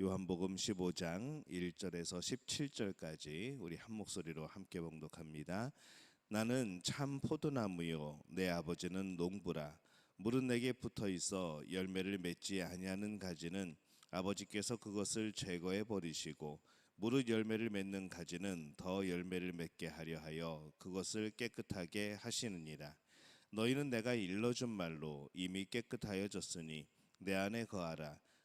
요한복음 15장 1절에서 17절까지 우리 한 목소리로 함께 봉독합니다. 나는 참 포도나무요 내 아버지는 농부라. 물은 내게 붙어 있어 열매를 맺지 아니하는 가지는 아버지께서 그것을 제거해 버리시고 무릇 열매를 맺는 가지는 더 열매를 맺게 하려 하여 그것을 깨끗하게 하시느니라. 너희는 내가 일러준 말로 이미 깨끗하여졌으니 내 안에 거하라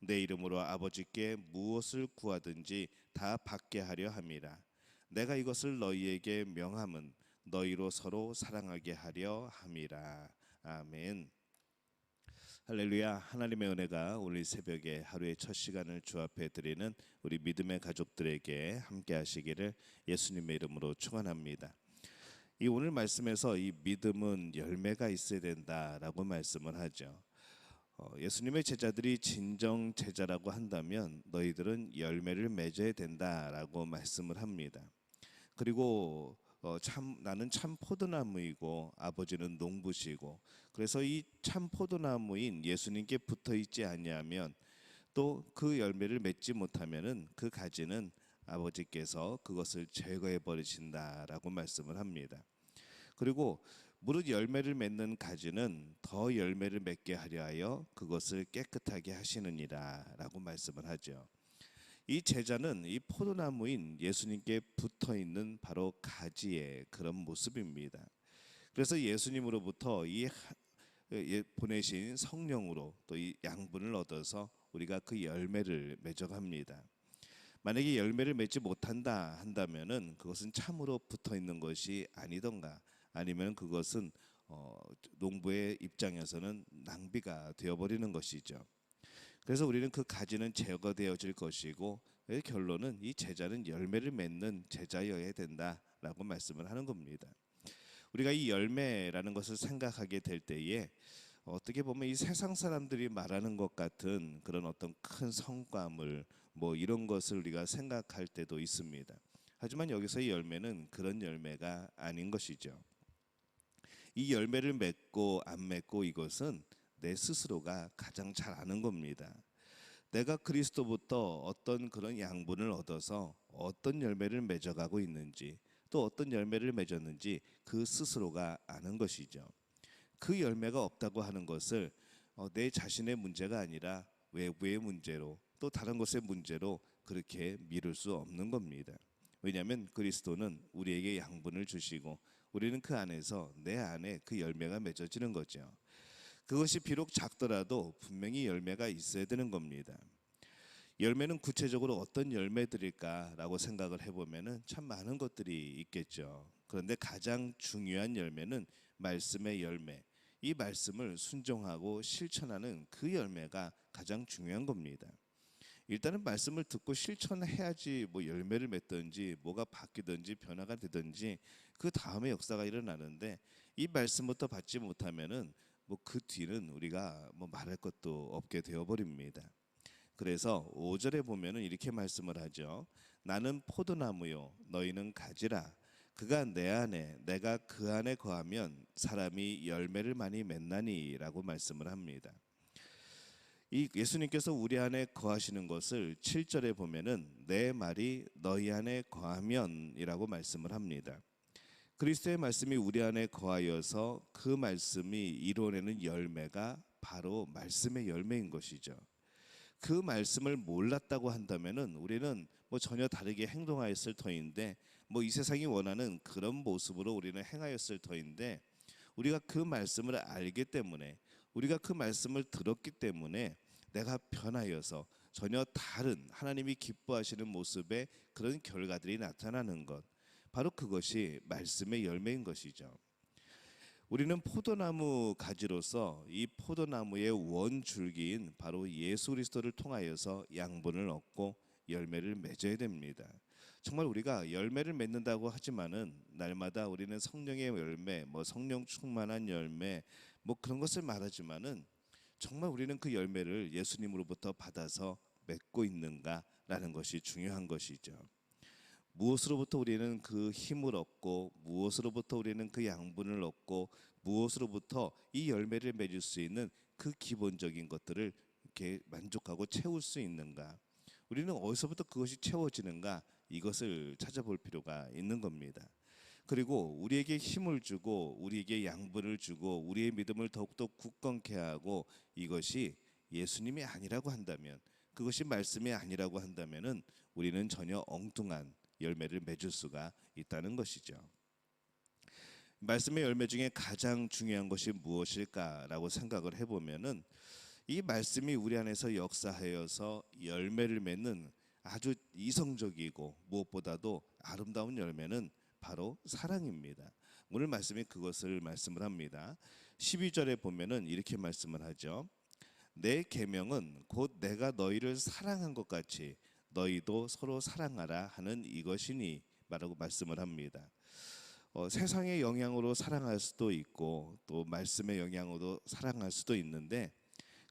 내 이름으로 아버지께 무엇을 구하든지 다 받게 하려 함이라 내가 이것을 너희에게 명함은 너희로 서로 사랑하게 하려 함이라 아멘 할렐루야 하나님의 은혜가 오늘 새벽에 하루의 첫 시간을 주 앞에 드리는 우리 믿음의 가족들에게 함께 하시기를 예수님의 이름으로 축원합니다. 이 오늘 말씀에서 이 믿음은 열매가 있어야 된다라고 말씀을 하죠. 어, 예수님의 제자들이 진정 제자라고 한다면 너희들은 열매를 맺어야 된다라고 말씀을 합니다. 그리고 어, 참 나는 참 포도나무이고 아버지는 농부시고 그래서 이 참 포도나무인 예수님께 붙어 있지 아니하면 또 그 열매를 맺지 못하면은 그 가지는 아버지께서 그것을 제거해 버리신다라고 말씀을 합니다. 그리고 무릇 열매를 맺는 가지는 더 열매를 맺게 하려 하여 그것을 깨끗하게 하시느니라라고 말씀을 하죠. 이 제자는 이 포도나무인 예수님께 붙어 있는 바로 가지의 그런 모습입니다. 그래서 예수님으로부터 이 예, 보내신 성령으로 또 이 양분을 얻어서 우리가 그 열매를 맺어갑니다. 만약에 열매를 맺지 못한다 한다면은 그것은 참으로 붙어 있는 것이 아니던가 아니면 그것은 어, 농부의 입장에서는 낭비가 되어버리는 것이죠. 그래서 우리는 그 가지는 제거되어질 것이고 결론은 이 제자는 열매를 맺는 제자여야 된다라고 말씀을 하는 겁니다. 우리가 이 열매라는 것을 생각하게 될 때에 어떻게 보면 이 세상 사람들이 말하는 것 같은 그런 어떤 큰 성과물 뭐 이런 것을 우리가 생각할 때도 있습니다. 하지만 여기서의 열매는 그런 열매가 아닌 것이죠. 이 열매를 맺고 안 맺고 이것은 내 스스로가 가장 잘 아는 겁니다. 내가 그리스도부터 어떤 그런 양분을 얻어서 어떤 열매를 맺어가고 있는지 또 어떤 열매를 맺었는지 그 스스로가 아는 것이죠. 그 열매가 없다고 하는 것을 어, 내 자신의 문제가 아니라 외부의 문제로 또 다른 것의 문제로 그렇게 미룰 수 없는 겁니다. 왜냐하면 그리스도는 우리에게 양분을 주시고 우리는 그 안에서 내 안에 그 열매가 맺어지는 거죠. 그것이 비록 작더라도 분명히 열매가 있어야 되는 겁니다. 열매는 구체적으로 어떤 열매들일까라고 생각을 해보면은 참 많은 것들이 있겠죠. 그런데 가장 중요한 열매는 말씀의 열매, 이 말씀을 순종하고 실천하는 그 열매가 가장 중요한 겁니다. 일단은 말씀을 듣고 실천해야지 뭐 열매를 맺든지 뭐가 바뀌든지 변화가 되든지 그 다음에 역사가 일어나는데 이 말씀부터 받지 못하면은 뭐 그 뒤는 우리가 뭐 말할 것도 없게 되어 버립니다. 그래서 5절에 보면은 이렇게 말씀을 하죠. 나는 포도나무요 너희는 가지라 그가 내 안에 내가 그 안에 거하면 사람이 열매를 많이 맺나니라고 말씀을 합니다. 이 예수님께서 우리 안에 거하시는 것을 7절에 보면은 내 말이 너희 안에 거하면이라고 말씀을 합니다. 그리스도의 말씀이 우리 안에 거하여서 그 말씀이 이루어내는 열매가 바로 말씀의 열매인 것이죠. 그 말씀을 몰랐다고 한다면은 우리는 뭐 전혀 다르게 행동하였을 터인데 뭐 이 세상이 원하는 그런 모습으로 우리는 행하였을 터인데 우리가 그 말씀을 알기 때문에 우리가 그 말씀을 들었기 때문에 내가 변하여서 전혀 다른 하나님이 기뻐하시는 모습의 그런 결과들이 나타나는 것 바로 그것이 말씀의 열매인 것이죠. 우리는 포도나무 가지로서 이 포도나무의 원줄기인 바로 예수 그리스도를 통하여서 양분을 얻고 열매를 맺어야 됩니다. 정말 우리가 열매를 맺는다고 하지만은 날마다 우리는 성령의 열매, 뭐 성령 충만한 열매, 뭐 그런 것을 말하지만은 정말 우리는 그 열매를 예수님으로부터 받아서 맺고 있는가라는 것이 중요한 것이죠. 무엇으로부터 우리는 그 힘을 얻고 무엇으로부터 우리는 그 양분을 얻고 무엇으로부터 이 열매를 맺을 수 있는 그 기본적인 것들을 이렇게 만족하고 채울 수 있는가? 우리는 어디서부터 그것이 채워지는가? 이것을 찾아볼 필요가 있는 겁니다. 그리고 우리에게 힘을 주고 우리에게 양분을 주고 우리의 믿음을 더욱더 굳건케 하고 이것이 예수님이 아니라고 한다면 그것이 말씀이 아니라고 한다면은 우리는 전혀 엉뚱한 열매를 맺을 수가 있다는 것이죠. 말씀의 열매 중에 가장 중요한 것이 무엇일까라고 생각을 해보면은 이 말씀이 우리 안에서 역사하여서 열매를 맺는 아주 이성적이고 무엇보다도 아름다운 열매는 바로 사랑입니다. 오늘 말씀이 그것을 말씀을 합니다. 12절에 보면은 이렇게 말씀을 하죠. 내 계명은 곧 내가 너희를 사랑한 것 같이 너희도 서로 사랑하라 하는 이것이니 라고 말씀을 합니다. 어, 세상의 영향으로 사랑할 수도 있고 또 말씀의 영향으로 사랑할 수도 있는데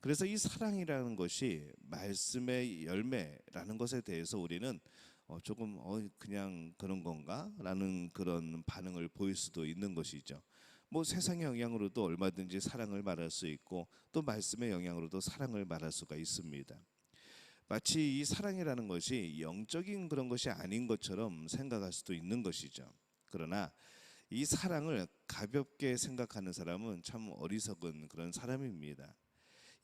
그래서 이 사랑이라는 것이 말씀의 열매라는 것에 대해서 우리는 어, 조금 어, 그냥 그런 건가라는 그런 반응을 보일 수도 있는 것이죠. 뭐 세상의 영향으로도 얼마든지 사랑을 말할 수 있고 또 말씀의 영향으로도 사랑을 말할 수가 있습니다. 마치 이 사랑이라는 것이 영적인 그런 것이 아닌 것처럼 생각할 수도 있는 것이죠. 그러나 이 사랑을 가볍게 생각하는 사람은 참 어리석은 그런 사람입니다.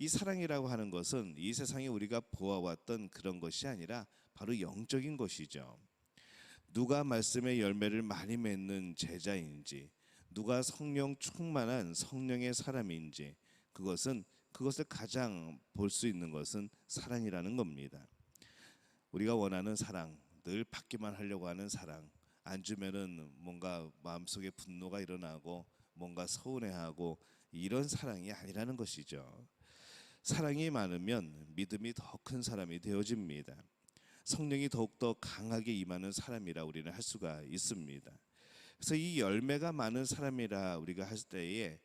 이 사랑이라고 하는 것은 이 세상에 우리가 보아왔던 그런 것이 아니라 바로 영적인 것이죠. 누가 말씀의 열매를 많이 맺는 제자인지, 누가 성령 충만한 성령의 사람인지, 그것은 그것을 가장 볼 수 있는 것은 사랑이라는 겁니다. 우리가 원하는 사랑, 늘 받기만 하려고 하는 사랑, 안 주면은 뭔가 마음속에 분노가 일어나고 뭔가 서운해하고 이런 사랑이 아니라는 것이죠. 사랑이 많으면 믿음이 더 큰 사람이 되어집니다. 성령이 더욱더 강하게 임하는 사람이라 우리는 할 수가 있습니다. 그래서 이 열매가 많은 사람이라 우리가 할 때에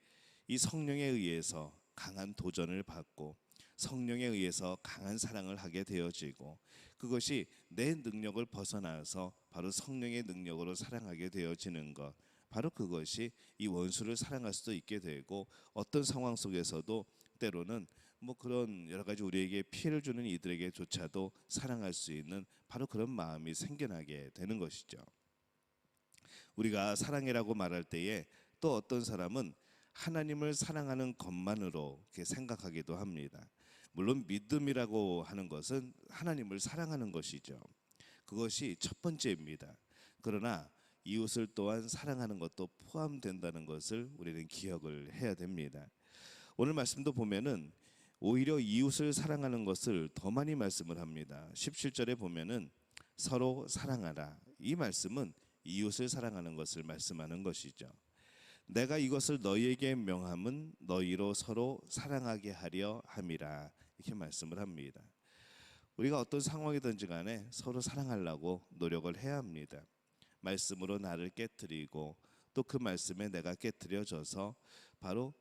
이 성령에 의해서 강한 도전을 받고 성령에 의해서 강한 사랑을 하게 되어지고 그것이 내 능력을 벗어나서 바로 성령의 능력으로 사랑하게 되어지는 것 바로 그것이 이 원수를 사랑할 수도 있게 되고 어떤 상황 속에서도 때로는 뭐 그런 여러 가지 우리에게 피해를 주는 이들에게조차도 사랑할 수 있는 바로 그런 마음이 생겨나게 되는 것이죠. 우리가 사랑이라고 말할 때에 또 어떤 사람은 하나님을 사랑하는 것만으로 생각하기도 합니다. 물론 믿음이라고 하는 것은 하나님을 사랑하는 것이죠. 그것이 첫 번째입니다. 그러나 이웃을 또한 사랑하는 것도 포함된다는 것을 우리는 기억을 해야 됩니다. 오늘 말씀도 보면은 오히려 이웃을 사랑하는 것을 더 많이 말씀을 합니다. 17절에 보면은 서로 사랑하라. 이 말씀은 이웃을 사랑하는 것을 말씀하는 것이죠. 내가 이것을 너희에게 명함은 너희로 서로 사랑하게 하려 함이라 이렇게 말씀을 합니다. 우리가 어떤 상황이든지 간에 서로 사랑하려고 노력을 해야 합니다. 말씀으로 나를 깨뜨리고 또 그 말씀에 내가 깨뜨려져서 바로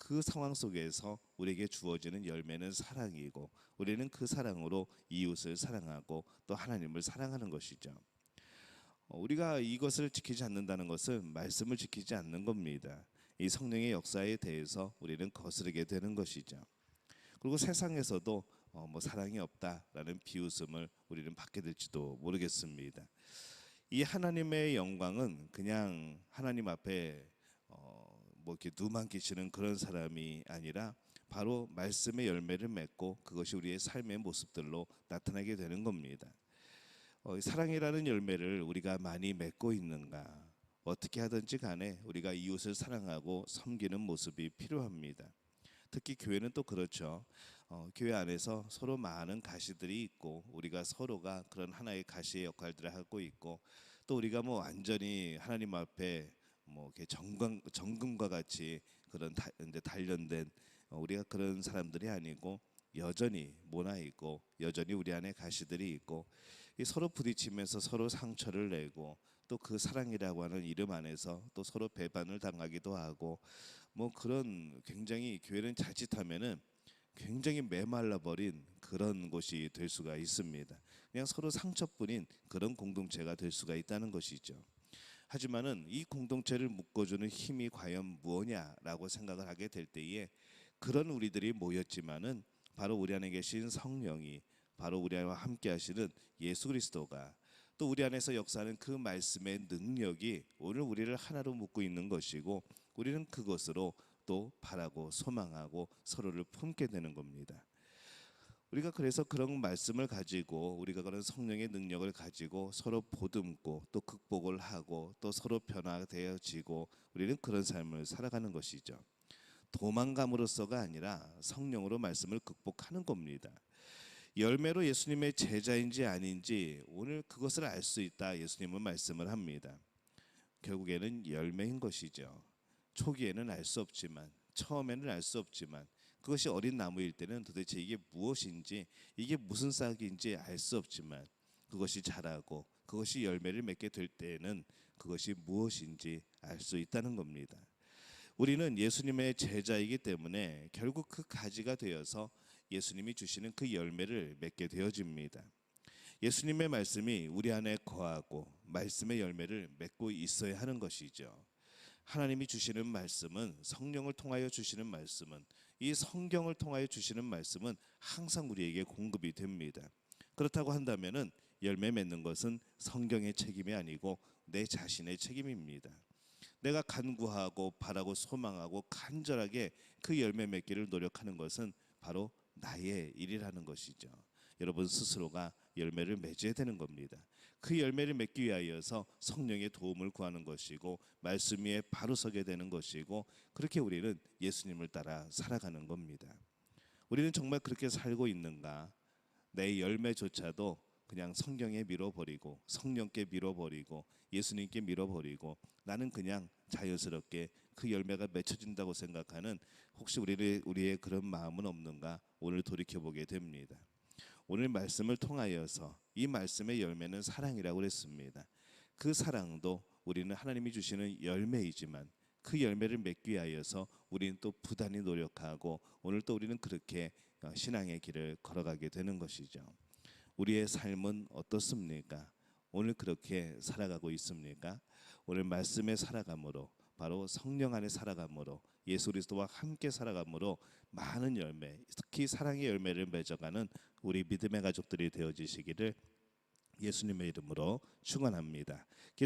그 상황 속에서 우리에게 주어지는 열매는 사랑이고 우리는 그 사랑으로 이웃을 사랑하고 또 하나님을 사랑하는 것이죠. 어, 우리가 이것을 지키지 않는다는 것은 말씀을 지키지 않는 겁니다. 이 성령의 역사에 대해서 우리는 거스르게 되는 것이죠. 그리고 세상에서도 어, 뭐 사랑이 없다라는 비웃음을 우리는 받게 될지도 모르겠습니다. 이 하나님의 영광은 그냥 하나님 앞에 어, 뭐 이렇게 누만 끼치는 그런 사람이 아니라 바로 말씀의 열매를 맺고 그것이 우리의 삶의 모습들로 나타나게 되는 겁니다. 어, 이 사랑이라는 열매를 우리가 많이 맺고 있는가? 어떻게 하든지 간에 우리가 이웃을 사랑하고 섬기는 모습이 필요합니다. 특히 교회는 또 그렇죠. 어, 교회 안에서 서로 많은 가시들이 있고 우리가 서로가 그런 하나의 가시의 역할들을 하고 있고 또 우리가 뭐 완전히 하나님 앞에 뭐 이렇게 정금 정금과 같이 그런 다, 이제 단련된 어, 우리가 그런 사람들이 아니고 여전히 모나 있고 여전히 우리 안에 가시들이 있고 이 서로 부딪히면서 서로 상처를 내고 또 그 사랑이라고 하는 이름 안에서 또 서로 배반을 당하기도 하고 뭐 그런 굉장히 교회는 자칫하면은 굉장히 메말라 버린 그런 곳이 될 수가 있습니다. 그냥 서로 상처뿐인 그런 공동체가 될 수가 있다는 것이죠. 하지만은 이 공동체를 묶어주는 힘이 과연 무엇냐라고 생각을 하게 될 때에 그런 우리들이 모였지만은 바로 우리 안에 계신 성령이 바로 우리 안과 함께 하시는 예수 그리스도가 또 우리 안에서 역사하는 그 말씀의 능력이 오늘 우리를 하나로 묶고 있는 것이고 우리는 그것으로 또 바라고 소망하고 서로를 품게 되는 겁니다. 우리가 그래서 그런 말씀을 가지고 우리가 그런 성령의 능력을 가지고 서로 보듬고 또 극복을 하고 또 서로 변화되어지고 우리는 그런 삶을 살아가는 것이죠. 도망감으로서가 아니라 성령으로 말씀을 극복하는 겁니다. 열매로 예수님의 제자인지 아닌지 오늘 그것을 알 수 있다 예수님은 말씀을 합니다. 결국에는 열매인 것이죠. 초기에는 알 수 없지만 처음에는 알 수 없지만 그것이 어린 나무일 때는 도대체 이게 무엇인지 이게 무슨 싹인지 알 수 없지만 그것이 자라고 그것이 열매를 맺게 될 때에는 그것이 무엇인지 알 수 있다는 겁니다. 우리는 예수님의 제자이기 때문에 결국 그 가지가 되어서 예수님이 주시는 그 열매를 맺게 되어집니다. 예수님의 말씀이 우리 안에 거하고 말씀의 열매를 맺고 있어야 하는 것이죠. 하나님이 주시는 말씀은 성령을 통하여 주시는 말씀은 이 성경을 통하여 주시는 말씀은 항상 우리에게 공급이 됩니다. 그렇다고 한다면은 열매 맺는 것은 성경의 책임이 아니고 내 자신의 책임입니다. 내가 간구하고 바라고 소망하고 간절하게 그 열매 맺기를 노력하는 것은 바로 나의 일이라는 것이죠. 여러분 스스로가 열매를 맺어야 되는 겁니다. 그 열매를 맺기 위하여서 성령의 도움을 구하는 것이고 말씀 위에 바로 서게 되는 것이고 그렇게 우리는 예수님을 따라 살아가는 겁니다. 우리는 정말 그렇게 살고 있는가? 내 열매조차도 그냥 성경에 밀어버리고 성령께 밀어버리고 예수님께 밀어버리고 나는 그냥 자연스럽게 그 열매가 맺혀진다고 생각하는 혹시 우리의 우리의 그런 마음은 없는가 오늘 돌이켜 보게 됩니다. 오늘 말씀을 통하여서 이 말씀의 열매는 사랑이라고 그랬습니다. 그 사랑도 우리는 하나님이 주시는 열매이지만 그 열매를 맺기 위하여서 우리는 또 부단히 노력하고 오늘 또 우리는 그렇게 어, 신앙의 길을 걸어가게 되는 것이죠. 우리의 삶은 어떻습니까? 오늘 그렇게 살아가고 있습니까? 오늘 말씀에 살아감으로 바로 성령 안에 살아감으로 예수 그리스도와 함께 살아감으로 많은 열매, 특히 사랑의 열매를 맺어가는 우리 믿음의 가족들이 되어지시기를 예수님의 이름으로 축원합니다.